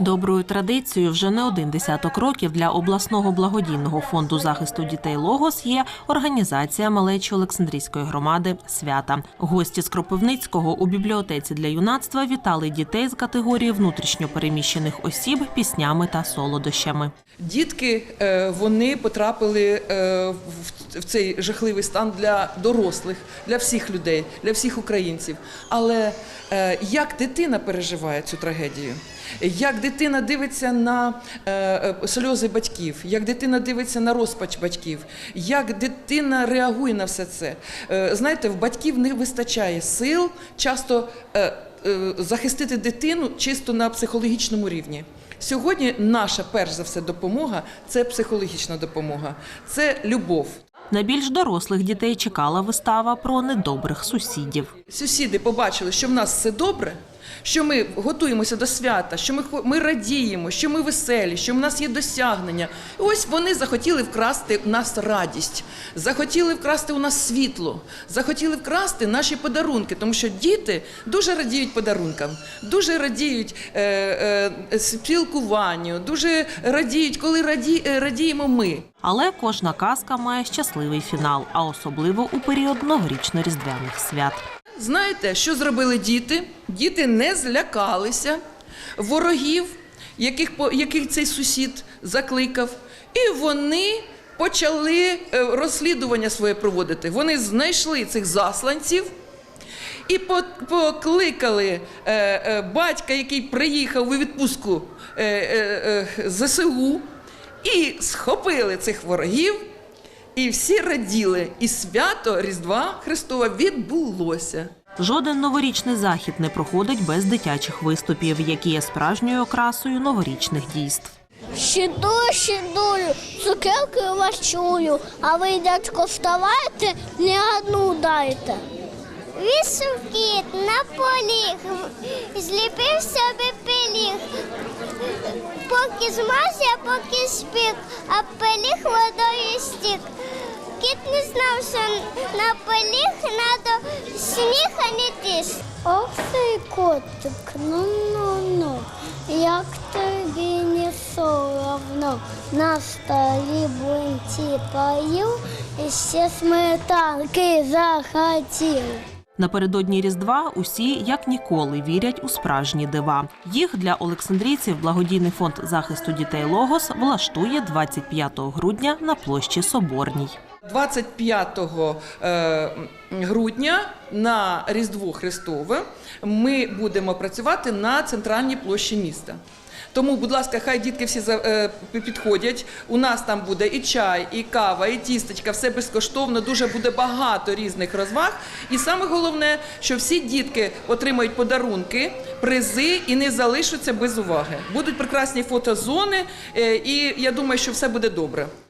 Доброю традицією вже не один десяток років для обласного благодійного фонду захисту дітей Логос є організація малечі Олександрійської громади свята. Гості з Кропивницького у бібліотеці для юнацтва вітали дітей з категорії внутрішньо переміщених осіб піснями та солодощами. Дітки е, вони потрапили е, в- в цей жахливий стан для дорослих, для всіх людей, для всіх українців. Але е, як дитина переживає цю трагедію? Як дитина дивиться на е, е, сльози батьків, як дитина дивиться на розпач батьків, як дитина реагує на все це? Знаєте, в батьків не вистачає сил часто захистити дитину чисто на психологічному рівні. Сьогодні наша перш за все допомога це психологічна допомога, це любов. На більш дорослих дітей чекала вистава про недобрих сусідів. Сусіди побачили, що в нас все добре, що ми готуємося до свята, що ми, ми радіємо, що ми веселі, що в нас є досягнення. І ось вони захотіли вкрасти у нас радість, захотіли вкрасти у нас світло, захотіли вкрасти наші подарунки, тому що діти дуже радіють подарункам, дуже радіють е, е, спілкуванню, дуже радіють, коли раді, е, радіємо ми. Але кожна казка має щасливий фінал, а особливо у період новорічно-різдвяних свят. Знаєте, що зробили діти? Діти не злякалися ворогів, яких, яких цей сусід закликав, і вони почали е, розслідування своє проводити. Вони знайшли цих засланців. І покликали е, е, батька, який приїхав у відпустку ЗСУ, і схопили цих ворогів, і всі раділи. І свято Різдва Христова відбулося. Жоден новорічний захід не проходить без дитячих виступів, які є справжньою окрасою новорічних дійств. Щедую, щедую, цукерки вас чую, а ви, дядько, вставайте, не одну дайте. Вісив кіт на поліг, зліпив собі пиліг. Поки змазя, поки спік, а пиліг водою стік. Кіт не знав, що на пиліг надо сніг, а не тіс. Ох цей котик, ну-ну-ну, як тобі не соромно. На столі блинці поїв, і ще сметанки захотів. Напередодні Різдва усі як ніколи вірять у справжні дива. Їх для олександрійців благодійний фонд захисту дітей Логос влаштує 25 грудня на площі Соборній. 25 е, грудня на Різдво Христове ми будемо працювати на центральній площі міста. Тому, будь ласка, хай дітки всі е, підходять. У нас там буде і чай, і кава, і тістечка, все безкоштовно. Дуже буде багато різних розваг. І саме головне, що всі дітки отримають подарунки, призи і не залишаться без уваги. Будуть прекрасні фотозони, е, і я думаю, що все буде добре.